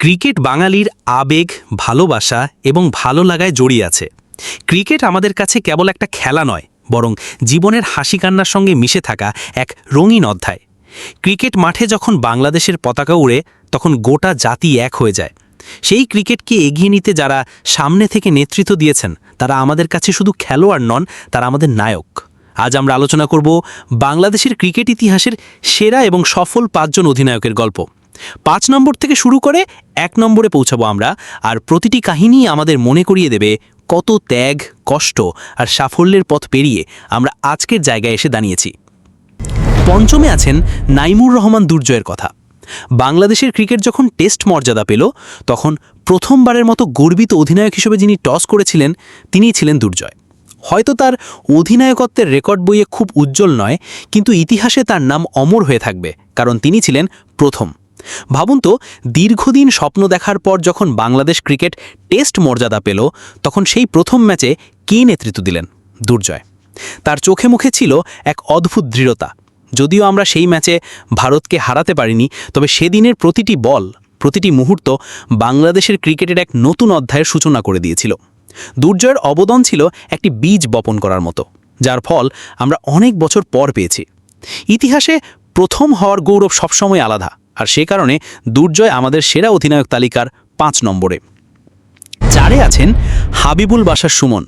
Cricket বাঙালির আবেগ, ভালোবাসা এবং ভালো লাগায় জড়িয়ে আছে। ক্রিকেট আমাদের কাছে কেবল একটা খেলা নয়, বরং জীবনের হাসি কান্নার সঙ্গে মিশে থাকা এক রঙিন অধ্যায়। ক্রিকেট মাঠে যখন বাংলাদেশের পতাকা উড়ে, তখন গোটা জাতি এক হয়ে যায়। সেই ক্রিকেটকে এগিয়ে নিতে যারা সামনে থেকে নেতৃত্ব দিয়েছেন, তারা আমাদের কাছে শুধু খেলোয়াড় নন, তারা আমাদের নায়ক। আজ আমরা আলোচনা করব বাংলাদেশের ক্রিকেট ইতিহাসের সেরা এবং সফল পাঁচজন অধিনায়কের গল্প। পাঁচ নম্বর থেকে শুরু করে এক নম্বরে পৌঁছাবো আমরা, আর প্রতিটি কাহিনী আমাদের মনে করিয়ে দেবে কত ত্যাগ, কষ্ট আর সাফল্যের পথ পেরিয়ে আমরা আজকের জায়গায় এসে দাঁড়িয়েছি। পঞ্চমে আছেন নাইমুর রহমান দুর্জয়ের কথা। বাংলাদেশের ক্রিকেট যখন টেস্ট মর্যাদা পেল, তখন প্রথমবারের মতো গর্বিত অধিনায়ক হিসেবে যিনি টস করেছিলেন, তিনিই ছিলেন দুর্জয়। হয়তো তার অধিনায়কত্বের রেকর্ড বইয়ে খুব উজ্জ্বল নয়, কিন্তু ইতিহাসে তার নাম অমর হয়ে থাকবে, কারণ তিনি ছিলেন প্রথম। ভাবুন তো, দীর্ঘদিন স্বপ্ন দেখার পর যখন বাংলাদেশ ক্রিকেট টেস্ট মর্যাদা পেল, তখন সেই প্রথম ম্যাচে কে নেতৃত্ব দিলেন? দুর্জয়। তার চোখে মুখে ছিল এক অদ্ভুত দৃঢ়তা। যদিও আমরা সেই ম্যাচে ভারতকে হারাতে পারিনি, তবে সেদিনের প্রতিটি বল, প্রতিটি মুহূর্ত বাংলাদেশের ক্রিকেটের এক নতুন অধ্যায়ের সূচনা করে দিয়েছিল। দুর্জয়ের অবদান ছিল একটি বীজ বপন করার মতো, যার ফল আমরা অনেক বছর পর পেয়েছি। ইতিহাসে প্রথম হওয়ার গৌরব সবসময় আলাদা। আর সে কারণে দুর্জয় আমাদের সেরা অধিনায়ক তালিকার পাঁচ নম্বরে। চারে আছেন হাবিবুল বাসার সুমন।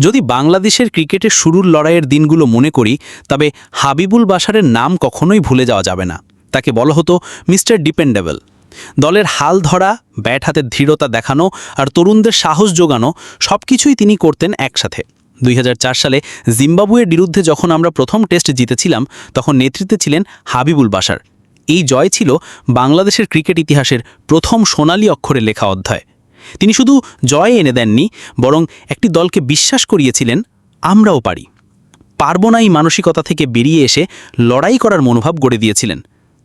যদি বাংলাদেশের ক্রিকেটের শুরুর লড়াইয়ের দিনগুলো মনে করি, তবে হাবিবুল বাসারের নাম কখনোই ভুলে যাওয়া যাবে না। তাকে বলা হতো মিস্টার ডিপেন্ডেবল। দলের হাল ধরা, ব্যাট হাতে দৃঢ়তা দেখানো আর তরুণদের সাহস যোগানো সব কিছুই তিনি করতেন একসাথে। দুই হাজার চার সালে জিম্বাবুয়ের বিরুদ্ধে যখন আমরা প্রথম টেস্ট জিতেছিলাম, তখন নেতৃত্বে ছিলেন হাবিবুল বাসার এই জয় ছিল বাংলাদেশের ক্রিকেট ইতিহাসের প্রথম সোনালি অক্ষরে লেখা অধ্যায়। তিনি শুধু জয় এনে দেননি, বরং একটি দলকে বিশ্বাস করিয়েছিলেন, আমরাও পারি। পারব না এই মানসিকতা থেকে বেরিয়ে এসে লড়াই করার মনোভাব গড়ে দিয়েছিলেন।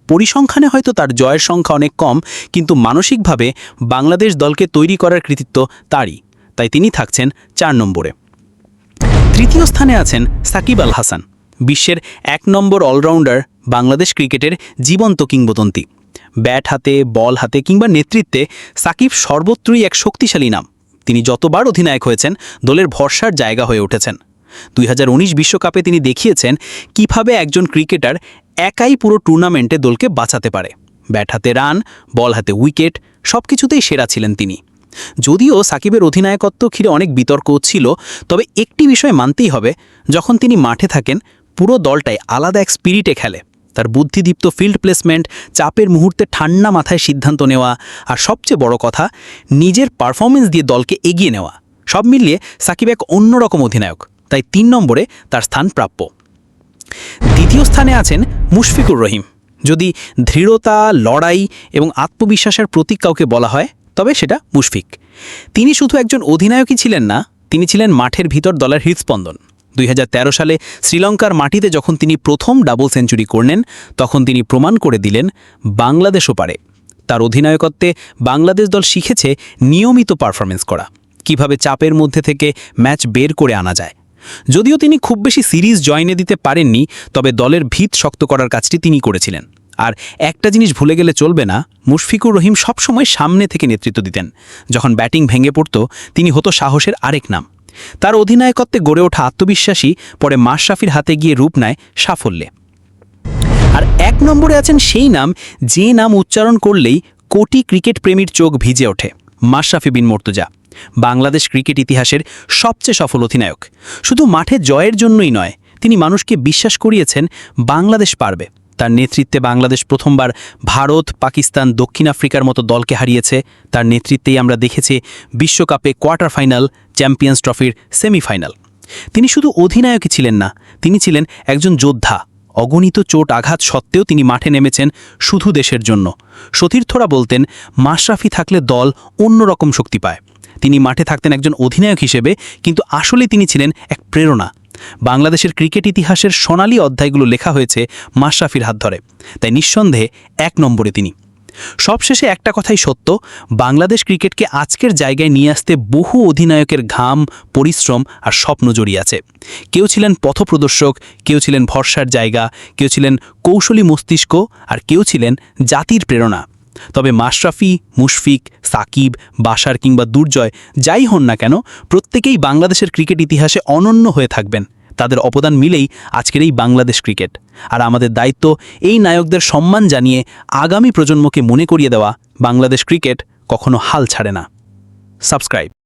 পরিসংখ্যানে হয়তো তার জয়ের সংখ্যা অনেক কম, কিন্তু মানসিকভাবে বাংলাদেশ দলকে তৈরি করার কৃতিত্ব তারই। তাই তিনি থাকছেন চার নম্বরে। তৃতীয় স্থানে আছেন সাকিব আল হাসান, বিশ্বের এক নম্বর অলরাউন্ডার বাংলাদেশ ক্রিকেটের জীবন্ত কিংবদন্তি। ব্যাট হাতে, বল হাতে কিংবা নেতৃত্বে সাকিব সর্বত্রই এক শক্তিশালী নাম। তিনি যতবার অধিনায়ক হয়েছেন, দলের ভরসার জায়গা হয়ে উঠেছেন। দুই বিশ্বকাপে তিনি দেখিয়েছেন কীভাবে একজন ক্রিকেটার একাই পুরো টুর্নামেন্টে দলকে বাঁচাতে পারে। ব্যাট হাতে রান, বল হাতে উইকেট সব কিছুতেই সেরা ছিলেন তিনি। যদিও সাকিবের অধিনায়কত্ব ঘিরে অনেক বিতর্ক ছিল, তবে একটি বিষয় মানতেই হবে, যখন তিনি মাঠে থাকেন, পুরো দলটাই আলাদা এক স্পিরিটে খেলে। তার বুদ্ধিদীপ্ত ফিল্ড প্লেসমেন্ট চাপের মুহূর্তে ঠান্ডা মাথায় সিদ্ধান্ত নেওয়া আর সবচেয়ে বড় কথা, নিজের পারফরমেন্স দিয়ে দলকে এগিয়ে নেওয়া। সব মিলিয়ে সাকিব এক অন্যরকম অধিনায়ক, তাই তিন নম্বরে তার স্থান প্রাপ্য। দ্বিতীয় স্থানে আছেন মুশফিকুর রহিম। যদি দৃঢ়তা লড়াই এবং আত্মবিশ্বাসের প্রতীক কাউকে বলা হয়, তবে সেটা মুশফিক। তিনি শুধু একজন অধিনায়কই ছিলেন না, তিনি ছিলেন মাঠের ভিতর দলের হৃদস্পন্দন। দুই হাজার তেরো সালে শ্রীলঙ্কার মাটিতে যখন তিনি প্রথম ডাবল সেঞ্চুরি করলেন, তখন তিনি প্রমাণ করে দিলেন বাংলাদেশও পারে। তার অধিনায়কত্বে বাংলাদেশ দল শিখেছে নিয়মিত পারফরমেন্স করা, কীভাবে চাপের মধ্যে থেকে ম্যাচ বের করে আনা যায়। যদিও তিনি খুব বেশি সিরিজ জয়নে দিতে পারেননি, তবে দলের ভিত শক্ত করার কাজটি তিনি করেছিলেন। আর একটা জিনিস ভুলে গেলে চলবে না, মুশফিকুর রহিম সবসময় সামনে থেকে নেতৃত্ব দিতেন। যখন ব্যাটিং ভেঙে পড়ত, তিনি হতো সাহসের আরেক নাম। তার অধিনায়কত্বে গড়ে ওঠা আত্মবিশ্বাসী পরে মাশরাফির হাতে গিয়ে রূপ নেয় সাফল্যে। আর এক নম্বরে আছেন সেই নাম যে নাম উচ্চারণ করলেই কোটি ক্রিকেট প্রেমীর চোখ ভিজে ওঠে মাশরাফি বিন মর্তুজা, বাংলাদেশ ক্রিকেট ইতিহাসের সবচেয়ে সফল অধিনায়ক। শুধু মাঠে জয়ের জন্যই নয়, তিনি মানুষকে বিশ্বাস করিয়েছেন, বাংলাদেশ পারবে। তার নেতৃত্বে বাংলাদেশ প্রথমবার ভারত, পাকিস্তান, দক্ষিণ আফ্রিকার মতো দলকে হারিয়েছে। তার নেতৃত্বেই আমরা দেখেছি বিশ্বকাপে কোয়ার্টার ফাইনাল, চ্যাম্পিয়ন্স ট্রফির সেমিফাইনাল। তিনি শুধু অধিনায়কই ছিলেন না, তিনি ছিলেন একজন যোদ্ধা। অগণিত চোট আঘাত সত্ত্বেও তিনি মাঠে নেমেছেন শুধু দেশের জন্য। সতীর্থরা বলতেন, মাশরাফি থাকলে দল অন্যরকম শক্তি পায়। তিনি মাঠে থাকতেন একজন অধিনায়ক হিসেবে, কিন্তু আসলে তিনি ছিলেন এক প্রেরণা। বাংলাদেশের ক্রিকেট ইতিহাসের সোনালী অধ্যায়গুলো লেখা হয়েছে মাশরাফির হাত ধরে। তাই নিঃসন্দেহে এক নম্বরে তিনি। সবশেষে একটা কথাই সত্য, বাংলাদেশ ক্রিকেটকে আজকের জায়গায় নিয়ে আসতে বহু অধিনায়কের ঘাম, পরিশ্রম আর স্বপ্ন জড়িয়ে আছে। কেউ ছিলেন পথপ্রদর্শক, কেউ ছিলেন ভরসার জায়গা, কেউ ছিলেন কৌশলী মস্তিষ্ক আর কেউ ছিলেন জাতির প্রেরণা। তবে মাশরাফি, মুশফিক, সাকিব, বাশার কিংবা দুর্জয় যাই হন না কেন, প্রত্যেকেই বাংলাদেশের ক্রিকেট ইতিহাসে অনন্য হয়ে থাকবেন। তাদের অবদান মিলেই আজকের এই বাংলাদেশ ক্রিকেট। আর আমাদের দায়িত্ব এই নায়কদের সম্মান জানিয়ে আগামী প্রজন্মকে মনে করিয়ে দেওয়া বাংলাদেশ ক্রিকেট কখনো হাল ছাড়ে না। সাবস্ক্রাইব।